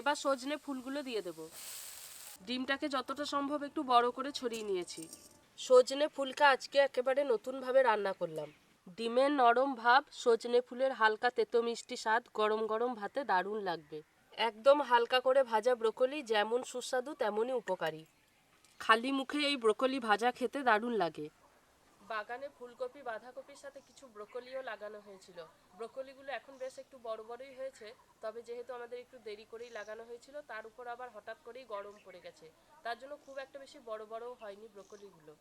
এবার সজনে ফুলগুলো দিয়ে দেব। ডিমটাকে যতটা সম্ভব একটু বড় করে ছড়িয়ে নিয়েছি। সজনে ফুলকে আজকে একেবারে নতুনভাবে রান্না করলাম। ডিমের নরম ভাব, সজনে ফুলের হালকা তেতো মিষ্টি স্বাদ, গরম গরম ভাতে দারুণ লাগবে। একদম হালকা করে ভাজা ব্রোকলি যেমন সুস্বাদু তেমনই উপকারী। খালি মুখে এই ব্রোকলি ভাজা খেতে দারুণ লাগে। বাগানে ফুলকপি বাঁধাকপির সাথে কিছু ব্রোকলিও লাগানো হয়েছিল। ব্রোকলিগুলো এখন বেশ একটু বড় বড়ই হয়েছে তবে যেহেতু আমাদের একটু দেরি করেই লাগানো হয়েছিল তার উপর আবার হঠাৎ করেই গরম পড়ে গেছে। তার জন্য খুব একটা বেশি বড় বড়ও হয়নি ব্রোকলিগুলো।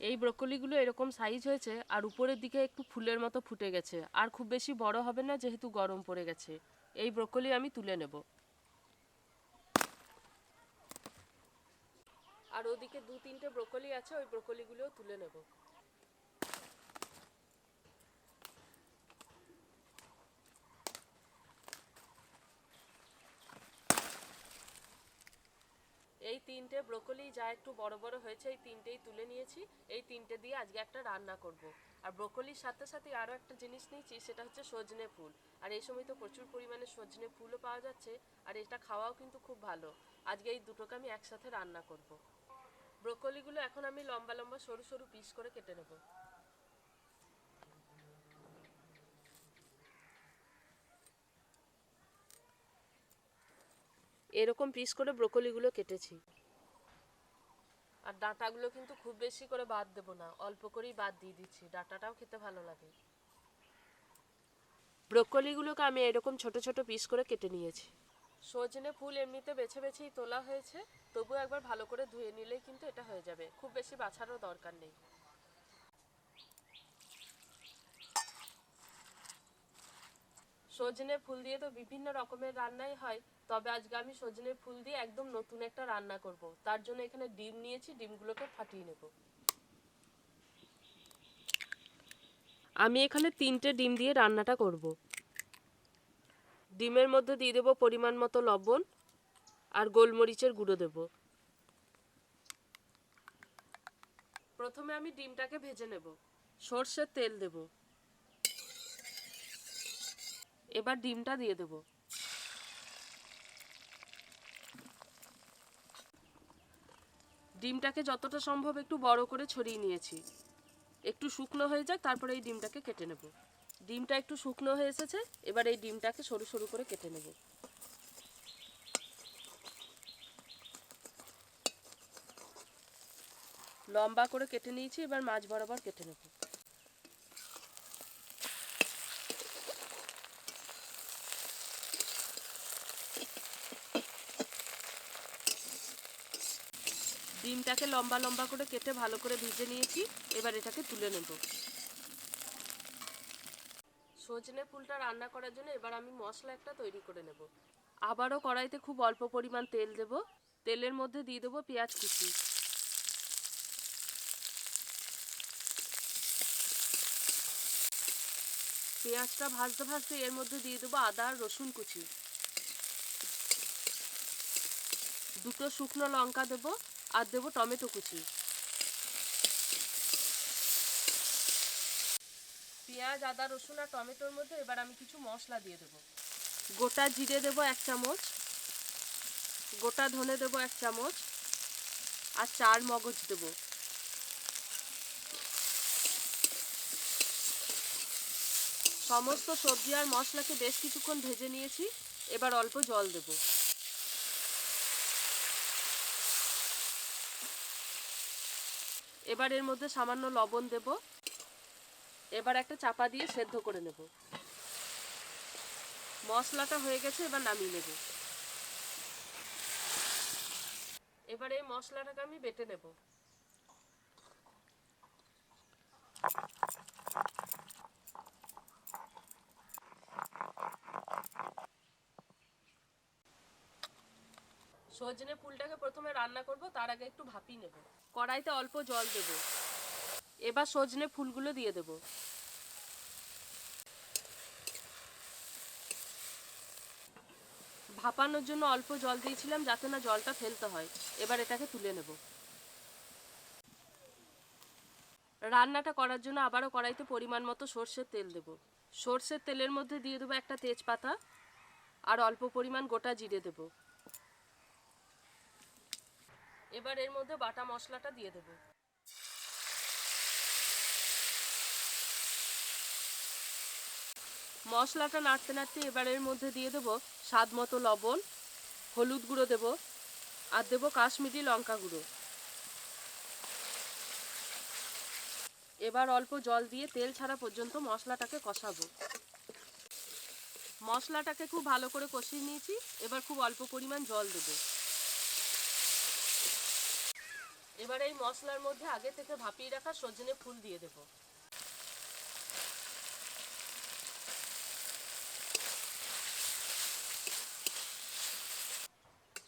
এই ব্রোকলিগুলো এরকম সাইজ হয়েছে আর উপরের দিকে একটু ফুলের মতো ফুটে গেছে। আর খুব বেশি বড় হবে না যেহেতু গরম পড়ে গেছে। এই ব্রোকলি আমি তুলে নেব। আর ওদিকে দু তিনটে ব্রোকলি আছে ওই ব্রোকলিগুলোও তুলে নেব এই তিনটে ব্রোকলি যা একটু বড় বড় হয়েছে, এই তিনটেই তুলে নিয়েছি। এই তিনটে দিয়ে আজকে একটা রান্না করব। আর ব্রোকলির সাথে সাথে আরও একটা জিনিস নিয়েছি, সেটা হচ্ছে সজনে ফুল। আর এই সময় তো প্রচুর পরিমাণে সজনে ফুলও পাওয়া যাচ্ছে, আর এটা খাওয়াও কিন্তু খুব ভালো। আজকে এই দুটোকে আমি একসাথে রান্না করব। ব্রোকলিগুলো এখন আমি লম্বা লম্বা সরু সরু পিস করে কেটে নেব। এরকম পিস করে ব্রোকলিগুলো কেটেছি। আর ডাঁটাগুলো কিন্তু খুব বেশি করে বাদ দেবো না, অল্প করেই বাদ দিয়ে দিচ্ছি, ডাঁটাটাও খেতে ভালো লাগে। ব্রোকলিগুলোকে আমি এরকম ছোট ছোট পিস করে কেটে নিয়েছি। সজনে ফুল এমনিতে বেছে বেছেই তোলা হয়েছে তবু একবার ভালো করে ধুয়ে নিলেই কিন্তু এটা হয়ে যাবে, খুব বেশি বাছারও দরকার নেই। সজনে ফুল দিয়ে তো বিভিন্ন রকমের রান্নাই হয়, তবে আজকে আমি সজনে ফুল দিয়ে একদম নতুন একটা রান্না করব। তার জন্য এখানে ডিম নিয়েছি, ডিমগুলোকে ফাটিয়ে নেব। আমি এখানে তিনটে ডিম দিয়ে রান্নাটা করব। ডিমের মধ্যে দিয়ে দেবো পরিমাণ মতো লবণ আর গোলমরিচের গুঁড়ো দেব। প্রথমে আমি ডিমটাকে ভেজে নেব। সর্ষের তেল দেব। এবার ডিমটা দিয়ে দেব। ডিমটাকে যতটা সম্ভব একটু বড় করে ছড়িয়ে নিয়েছি। একটু শুকনো হয়ে যাক, তারপরে এই ডিমটাকে কেটে নেব। ডিমটা একটু শুকনো হয়ে এসেছে, এবার এই ডিমটাকে সরু সরু করে কেটে নেব। লম্বা করে কেটে নিয়েছি, এবার মাছ বরাবর কেটে নেব। ডিমটাকে লম্বা লম্বা করে কেটে ভালো করে ভেজে নিয়েছি। এবার এটাকে তুলে নেব। সজনে ফুলটা রান্না করার জন্য এবার আমি মশলা একটা তৈরি করে নেব। আবারও কড়াইতে খুব অল্প পরিমাণ তেল দেব। তেলের মধ্যে দিয়ে দেবো পেঁয়াজ কুচি। পেঁয়াজটা ভাজতে ভাজতে এর মধ্যে দিয়ে দেবো আদা আর রসুন কুচি। দুটো শুকনো লঙ্কা দেবো। আর দেবো টমেটো কুচি। পেঁয়াজ, আদা, রসুন আর টমেটোর মধ্যে এবার আমি কিছু মশলা দিয়ে দেবো। গোটা জিরে দেবো এক চামচ। গোটা ধনে দেবো এক চামচ। আর চার মগজ দেবো। সমস্ত সবজি আর মশলাকে বেশ কিছুক্ষণ ভেজে নিয়েছি। এবার অল্প জল দেবো। এবার এর মধ্যে সামান্য লবণ দেব। এবার একটা চাপা দিয়ে সেদ্ধ করে নেব। মশলাটা হয়ে গেছে, এবার নামিয়ে নেব। এবার এই মশলাটাকে আমি বেটে নেব। সজনে ফুলটাকে প্রথমে রান্না করব, তার আগে একটু ভাপিয়ে নেব। কড়াইতে অল্প জল দেব। এবার সজনে ফুলগুলো দিয়ে দেব। ভাপানোর জন্য অল্প জল দিয়েছিলাম যাতে না জলটা ফেলতে হয়। এবার এটাকে তুলে নেব। রান্নাটা করার জন্য আবারও কড়াইতে পরিমাণ মতো সর্ষের তেল দেব। সর্ষের তেলের মধ্যে দিয়ে দেবো একটা তেজপাতা আর অল্প পরিমাণ গোটা জিরে দেব। এবার এর মধ্যে বাটা মশলাটা দিয়ে দেব। মশলাটা নাড়তে নাড়তে এবার এর মধ্যে দিয়ে দেবো স্বাদ মতো লবণ, হলুদ গুঁড়ো দেব, আর দেবো কাশ্মীরি লঙ্কা গুঁড়ো। এবার অল্প জল দিয়ে তেল ছাড়া পর্যন্ত মশলাটাকে কষাবো। মশলাটাকে খুব ভালো করে কষিয়ে নিয়েছি, এবার খুব অল্প পরিমাণ জল দেবো। এবার এই মশলার মধ্যে আগে থেকে ভাপিয়ে রাখা সজনে ফুল দিয়ে দেবো।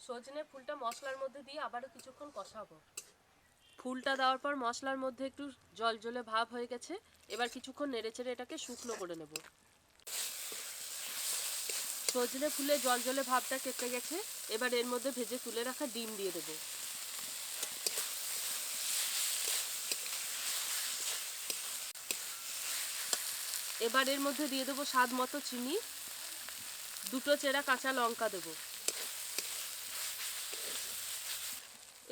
সজনে ফুলটা মশলার মধ্যে দিয়ে আবারও কিছুক্ষণ কষাবো। ফুলটা দেওয়ার পর মশলার মধ্যে একটু জল জলে ভাব হয়ে গেছে, এবার কিছুক্ষণ নেড়েচেড়ে এটাকে শুকনো করে নেব। সজনে ফুলে জল জলে ভাবটা কেটে গেছে, এবার এর মধ্যে ভেজে তুলে রাখা ডিম দিয়ে দেবো। এবার এর মধ্যে দিয়ে দেবো স্বাদ মতো চিনি, দুটো চেরা কাঁচা লঙ্কা দেবো।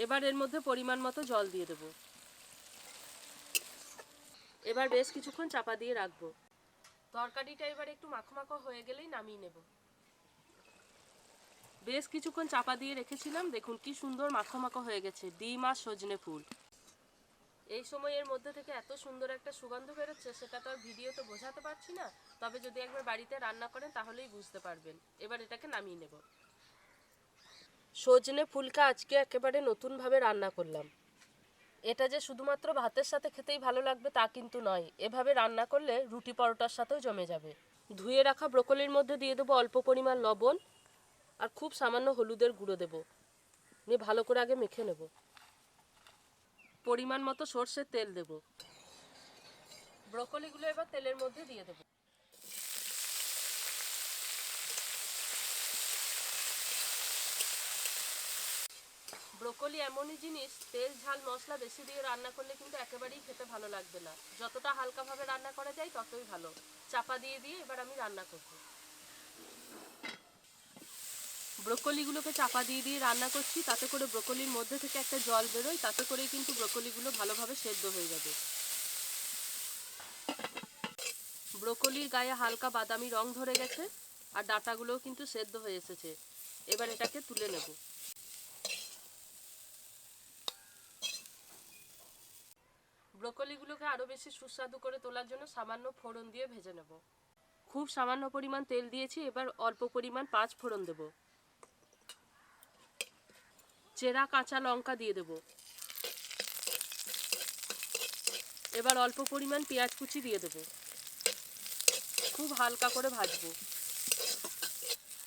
এবার এর মধ্যে পরিমাণ মতো জল দিয়ে দেবো। এবার বেশ কিছুক্ষণ চাপা দিয়ে রাখব। তরকারিটা এবার একটু মাখো মাখো হয়ে গেলেই নামিয়ে নেব। বেশ কিছুক্ষণ চাপা দিয়ে রেখেছিলাম, দেখুন কি সুন্দর মাখো মাখো হয়ে গেছে। ডিম আর সজনে ফুল। এই সময় এর মধ্যে থেকে এত সুন্দর একটা সুগন্ধ বেরোচ্ছে, সেটা তো আর ভিডিওতে বোঝাতে পারছি না। তবে যদি একবার বাড়িতে রান্না করেন, তাহলেই বুঝতে পারবেন। এবার এটাকে নামিয়ে নেব। সজনে ফুলকা আজকে একেবারে নতুনভাবে রান্না করলাম। এটা যে শুধুমাত্র ভাতের সাথে খেতেই ভালো লাগবে তা কিন্তু নয়। এভাবে রান্না করলে রুটি পরোটার সাথেও জমে যাবে। ধুয়ে রাখা ব্রোকলির মধ্যে দিয়ে দেবো অল্প পরিমাণ লবণ আর খুব সামান্য হলুদের গুঁড়ো দেবো। নিয়ে ভালো করে আগে মেখে নেব। পরিমাণ মতো সর্ষের তেল দেব। ব্রোকলিগুলো এবার তেলের মধ্যে দিয়ে দেবো। ব্রোকলি এমনই জিনিস, তেল, ঝাল, মশলা বেশি দিয়ে রান্না করলে কিন্তু একেবারেই খেতে ভালো লাগবে না। যতটা হালকাভাবে রান্না করা যায় ততই ভালো। চাপা দিয়ে দিয়ে এবার আমি রান্না করব। ব্রোকলিগুলোকে চাপা দিয়ে দিয়ে রান্না করছি, তাতে করে ব্রোকলির মধ্যে থেকে একটা জল বেরোয়, তাতে করেই কিন্তু ব্রোকলিগুলো ভালোভাবে সেদ্ধ হয়ে যাবে। ব্রোকলির গায়ে হালকা বাদামি রং ধরে গেছে, আর ডাটাগুলোও কিন্তু সেদ্ধ হয়ে এসেছে। এবার এটাকে তুলে নেব। ব্রোকলিগুলোকে আরও বেশি সুস্বাদু করে তোলার জন্য সামান্য ফোড়ন দিয়ে ভেজে নেব। খুব সামান্য পরিমাণ তেল দিয়েছি, এবার অল্প পরিমাণ পাঁচ ফোড়ন দেব। চেরা কাঁচা লঙ্কা দিয়ে দেব। এবার অল্প পরিমাণ পেঁয়াজ কুচি দিয়ে দেব। খুব হালকা করে ভাজবো।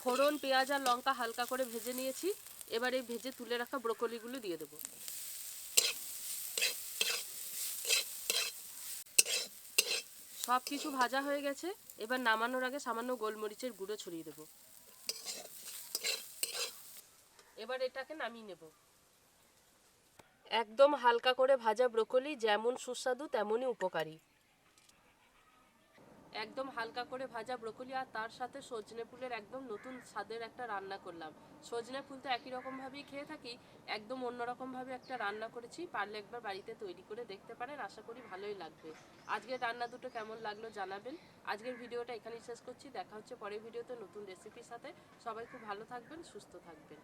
ফোড়ন, পেঁয়াজ আর লঙ্কা হালকা করে ভেজে নিয়েছি। এবার এই ভেজে তুলে রাখা ব্রোকলিগুলো দিয়ে দেবো। সব কিছু ভাজা হয়ে গেছে। এবার নামানোর আগে সামান্য গোলমরিচের গুঁড়ো ছড়িয়ে দেব। এবার এটাকে নামিয়ে নেব। একদম হালকা করে ভাজা ব্রোকলি যেমন সুস্বাদু তেমনই উপকারী। একদম হালকা করে ভাজা ব্রোকলি আর তার সাথে সজনে ফুলের একদম নতুন স্বাদের একটা রান্না করলাম। সজনে ফুল তো একই রকম ভাবেই খেয়ে থাকি, একদম অন্যরকম ভাবে একটা রান্না করেছি, পারলে একবার বাড়িতে তৈরি করে দেখতে পারেন, আশা করি ভালোই লাগবে। আজকের রান্না দুটো কেমন লাগল জানাবেন। আজকের ভিডিওটা এখানেই শেষ করছি, দেখা হচ্ছে পরের ভিডিওতে নতুন রেসিপির সাথে। সবাই খুব ভালো থাকবেন, সুস্থ থাকবেন।